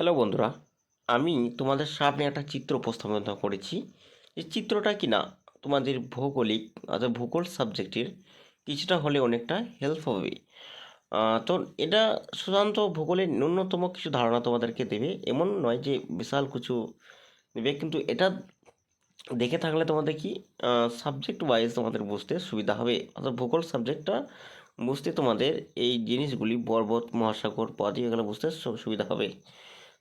Hello বন্ধুরা, আমি তোমাদের সামনে একটা চিত্র উপস্থাপন করেছি। এই চিত্রটা কি না, তোমাদের ভৌগোলিক অর্থাৎ ভূগোল সাবজেক্টের কিছুটা হলে অনেকটা হেল্প হবে। তো এটা সাধারণত ভূগোলের ন্যূনতম কিছু ধারণা তোমাদেরকে দেবে। এমন নয় যে বিশাল কিছু দেবে কিন্তু এটা দেখে থাকলে তোমাদের কি সাবজেক্ট ওয়াইজ তোমাদের বুঝতে সুবিধা হবে। অর্থাৎ ভূগোল সাবজেক্টটা বুঝতে তোমাদের এই জিনিসগুলি পর্বত, মহাসাগর পদী এগুলো বুঝতে সুবিধা হবে।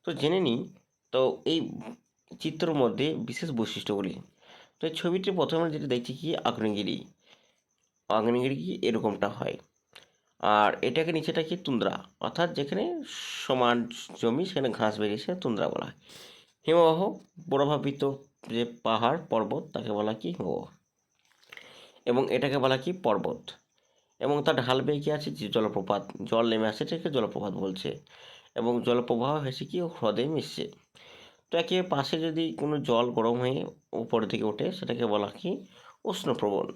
তো জেনে নিই, তো এই চিত্রের মধ্যে বিশেষ বৈশিষ্ট্যগুলি তো এই ছবিটি প্রথমে যেটা দেখছি কি, আগ্নেয়গিরি। আগ্নেয়গিরি কি এরকমটা হয়। আর এটাকে নিচেটা কি তুন্দ্রা, অর্থাৎ যেখানে সমান জমি, সেখানে ঘাস বেরিয়েছে তুন্দ্রা বলা হয়। হিমবাহ প্রভাবিত যে পাহাড়, পর্বত, তাকে বলা কি হিমবাহ। এবং এটাকে বলা কি পর্বত। এবং তার ঢাল বেয়ে কি আছে? যে জলপ্রপাত, জল নেমে আসে সেটাকে জলপ্রপাত বলছে। এবং জলপ্রবাহ হয়েছে কি হ্রদে মিশছে। তো একে পাশে যদি কোনো জল গরম হয়ে উপরের দিকে ওঠে, সেটাকে বলা কি? উষ্ণপ্রবণ।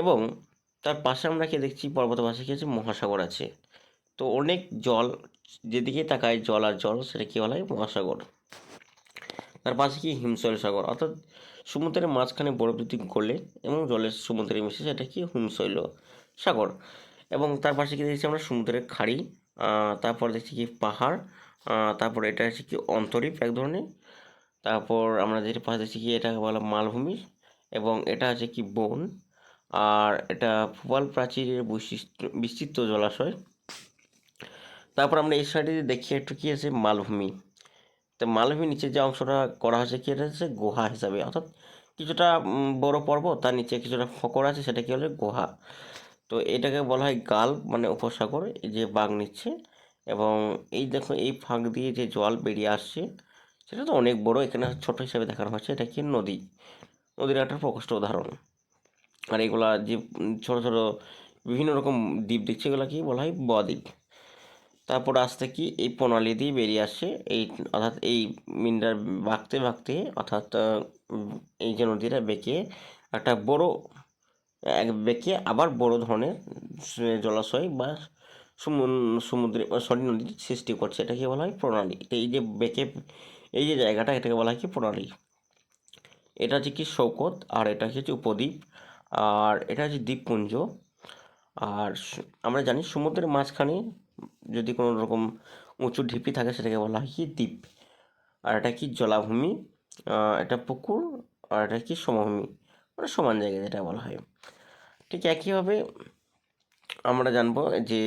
এবং তার পাশে আমরা কি দেখছি? পর্বতের পাশে কি আছে? মহাসাগর আছে। তো অনেক জল যেদিকে তাকায় জল আর জল, সেটা কি বলা হয়? মহাসাগর। তার পাশে কি? হিমশৈল সাগর। অর্থাৎ সমুদ্রের মাঝখানে বরফ যদি করলে এবং জলের সমুদ্রে মিশে, সেটা কি? হিমশৈল সাগর। এবং তার পাশে কি দেখছি আমরা? সমুদ্রের খাড়ি। তারপর দেখছি কি পাহাড় তারপর এটা হচ্ছে কি অন্তরীপ এক ধরনের। তারপর আমরা যেটা পাশে দেখছি কি এটাকে বলা মালভূমি এবং এটা হচ্ছে কি বন। আর এটা ভূপাল প্রাচীরের বৈশিষ্ট্য, বিস্তৃত জলাশয়। তারপর আমরা এই সাইডে দেখি একটু কি আছে, মালভূমি। তো মালভূমির নিচে যে অংশটা করা হয়েছে কি, এটা হচ্ছে গুহা হিসাবে। অর্থাৎ কিছুটা বড় পর্বত, তার নিচে কিছুটা ফকর আছে, সেটা কি হলো, গুহা। তো এটাকে বলা হয় গাল মানে উপসাগর, এই যে বাঘ নিচ্ছে। এবং এই দেখো, এই ফাঁক দিয়ে যে জল বেরিয়ে আসছে, সেটা তো অনেক বড়, এখানে ছোট হিসাবে দেখানো হচ্ছে এটা কি নদী? নদীর একটা প্রকৃষ্ট উদাহরণ। আর এগুলা যে ছোট ছোট বিভিন্ন রকম দ্বীপ দেখছে, এগুলো কি বলা হয়? বদ্বীপ। তারপর আস্তে কি? এই প্রণালী দিয়ে বেরিয়ে আসছে। এই অর্থাৎ এই মিন্ডার বাঁকতে বাঁকতে অর্থাৎ এই যে নদীটা বেঁকে একটা বড় এক বেঁকে আবার বড় ধরনের জলাশয় বা সমুদ্রে সরি, নদীর সৃষ্টি করছে। এটাকে বলা হয় প্রণালী। এই যে বেঁকে, এই যে জায়গাটা, এটাকে বলা হয় কি প্রণালী। এটা হচ্ছে কি শৌকত আর এটা হচ্ছে উপদ্বীপ, আর এটা হচ্ছে দ্বীপপুঞ্জ। আর আমরা জানি সমুদ্রের মাঝখানে যদি কোনো রকম উঁচু ঢিপি থাকে, সেটাকে বলা হয় কি দ্বীপ। আর এটা কি জলাভূমি এটা পুকুর, আর এটা কি সমভূমি মানে সমান জায়গা যেটা বলা হয়। ঠিক একইভাবে আমরা জানব যে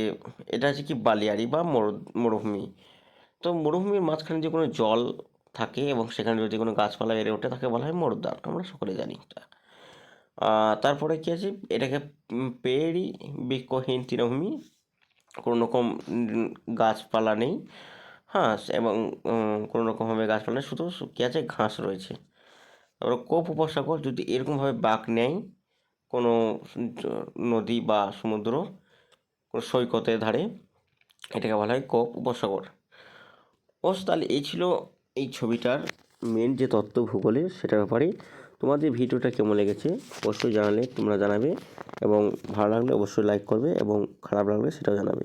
এটা হচ্ছে কি বালিয়াড়ি বা মরু, মরুভূমি। তো মরুভূমির মাঝখানে যে কোনো জল থাকে এবং সেখানে যদি কোনো গাছপালা বেড়ে ওঠে, তাকে বলা হয় মরুদ্যান। আমরা সকলে জানি এটা। তারপরে কী আছে? এটাকে পেড়ি বৃক্ষহীন তৃণভূমি কোনো রকম গাছপালা নেই। হ্যাঁ এবং কোনো রকমভাবে গাছপালা নেই। শুধু কী আছে? ঘাস রয়েছে। তারপরে কোপ উপসাগর যদি এরকমভাবে বাঁক নেয় কোনো নদী বা সমুদ্র সৈকতের ধারে, এটাকে বলা হয় কোপ উপসাগর বস তাহলে এই ছিল এই ছবিটার মেন যে তত্ত্ব ভূগোলে সেটার ব্যাপারে। তোমাদের ভিডিওটা কেমন লেগেছে অবশ্যই জানালে তোমরা জানাবে এবং ভালো লাগলে অবশ্যই লাইক করবে এবং খারাপ লাগলে সেটাও জানাবে।